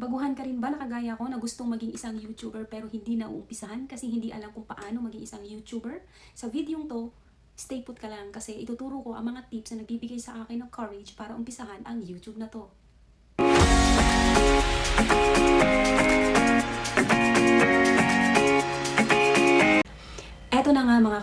Baguhan ka rin ba na kagaya ko na gustong maging isang YouTuber pero hindi na uumpisahan kasi hindi alam kung paano maging isang YouTuber? Sa videong to, stay put ka lang kasi ituturo ko ang mga tips na nagbibigay sa akin ng courage para umpisahan ang YouTube na to.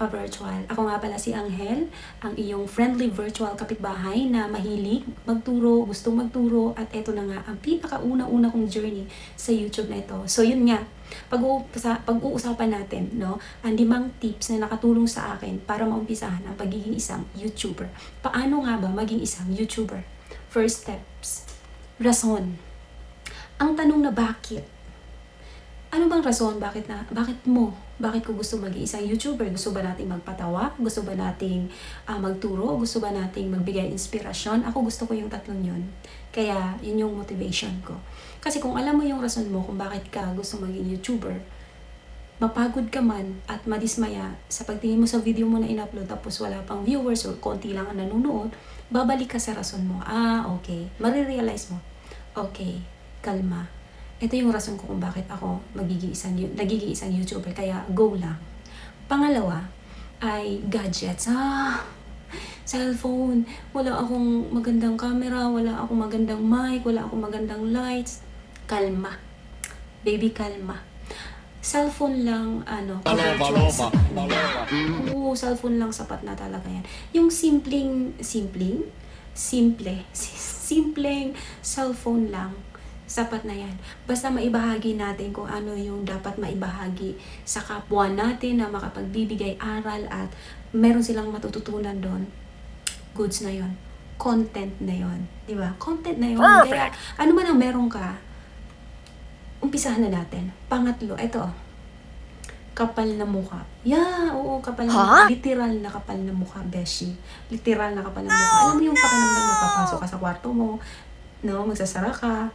Ka-virtual. Ako nga pala si Angel, ang iyong friendly virtual kapitbahay na mahilig magturo, gustong magturo, at eto na nga ang pinakauna-una kong journey sa YouTube na ito. So yun nga, pag-uusa- pag-uusapan natin no, ang limang tips na nakatulong sa akin para maumpisahan ang pagiging isang YouTuber. Paano nga ba maging isang YouTuber? First steps, rason. Ang tanong na bakit? Ano bang rason? Bakit na? Bakit mo? Bakit ko gusto maging isang YouTuber? Gusto ba nating magpatawa? Gusto ba nating ah, magturo? Gusto ba nating magbigay inspirasyon? Ako gusto ko yung tatlong yun. Kaya, yun yung motivation ko. Kasi kung alam mo yung rason mo kung bakit ka gusto maging YouTuber, mapagod ka man at madismaya sa pagtingin mo sa video mo na in-upload tapos wala pang viewers or konti lang ang nanonood, babalik ka sa rason mo. Ah, okay. Marirealize mo. Okay, kalma. Ito yung rason ko kung bakit ako magiging isang, nagiging isang YouTuber. Kaya go lang. Pangalawa ay gadgets. Ah, cellphone. Wala akong magandang camera, wala akong magandang mic, wala akong magandang lights. Kalma. Baby, kalma. Cellphone lang, ano, sapat na. baloba. Oo, cellphone lang sapat na talaga yan. Yung simpleng, simpleng, simple, simpleng cellphone lang, sapat na yan. Basta maibahagi natin kung ano yung dapat maibahagi sa kapwa natin na makapagbibigay aral at meron silang matututunan doon. Goods na yon Content na yon Di ba? Content na yon Kaya, Perfect! ano man ang meron ka, umpisahan na natin. Pangatlo, ito kapal na mukha. Yeah, oo, kapal na Ha? mukha. Literal na kapal na mukha, Beshi. Literal na kapal na mukha. Alam mo yung pakiramdam na papasok ka sa kwarto mo, no, magsasara ka,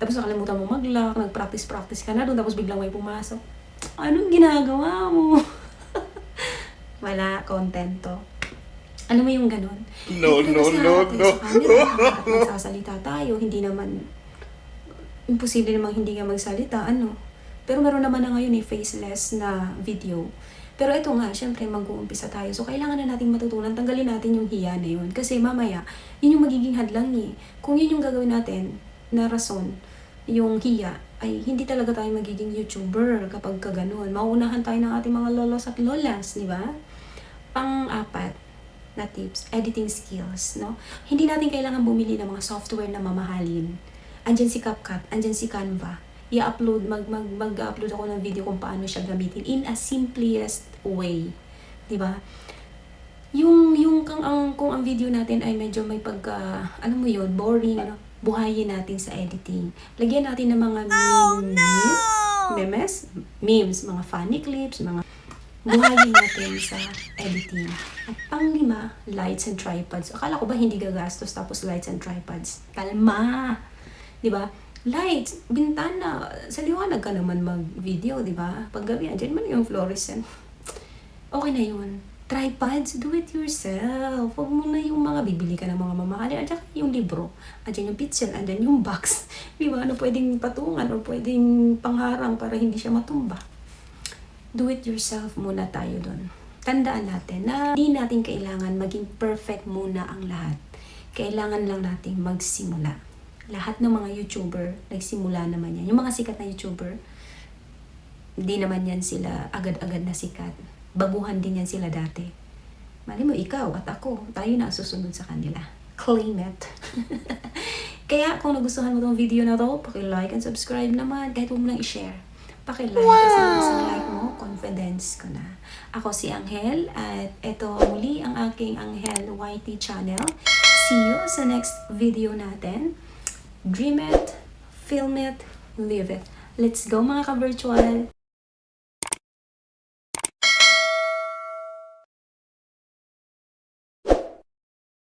tapos nakalimutan mo mag-lock, nag-practice-practice ka na doon, tapos biglang may pumasok. Anong ginagawa mo? Wala, content to. Alam mo yung ganun? No, Hindi no, no, natin no. Sa camera, at magsasalita tayo, hindi naman, imposible namang hindi ka magsalita, ano. Pero meron naman na ngayon eh, faceless na video. Pero ito nga, syempre mag-uumpisa tayo. So, kailangan na nating matutunan, tanggalin natin yung hiya na yun. Kasi mamaya, yun yung magiging hadlang eh. Kung yun yung gagawin natin, na rason, yung hiya, ay hindi talaga tayo magiging YouTuber kapag ka ganun. Mauunahan tayo ng ating mga lolos at lolas, di ba? Pang-apat na tips, editing skills, no? Hindi natin kailangan bumili ng mga software na mamahalin. Andyan si CapCut, andyan si Canva. I-upload, mag, mag, mag-upload ako ng video kung paano siya gamitin in a simplest way. Di ba? Yung, yung kung ang, kung ang video natin ay medyo may pagka, ano mo yun, boring, ano, buhayin natin sa editing. Lagyan natin ng mga memes, memes, memes, mga funny clips, mga buhayin natin sa editing. At panglima, lights and tripods. Akala ko ba hindi gagastos tapos lights and tripods? Kalma! Di ba? Lights, bintana, sa liwanag ka naman mag-video, di ba? Pag gabi, andyan man yung fluorescent. Okay na yun. Tripods, do it yourself. Huwag mo na mga bibili ka ng mga mamahalin. At saka yung libro. Andyan yung pitsel, andyan yung box. Di ba? Ano pwedeng patungan o pwedeng pangharang para hindi siya matumba. Do it yourself muna tayo doon. Tandaan natin na hindi natin kailangan maging perfect muna ang lahat. Kailangan lang nating magsimula. Lahat ng mga YouTuber, nagsimula naman yan. Yung mga sikat na YouTuber, hindi naman yan sila agad-agad na sikat. Baguhan din yan sila dati. Mali mo, ikaw at ako, tayo na susunod sa kanila. Claim it. Kaya kung nagustuhan mo tong video na to, paki-like and subscribe naman. Kahit huwag mo lang i-share. Paki-like kasi yung isang like mo, confidence ko na. Ako si Angel at ito muli ang aking Angel YT channel. See you sa next video natin. Dream it, film it, live it. Let's go mga ka-virtual!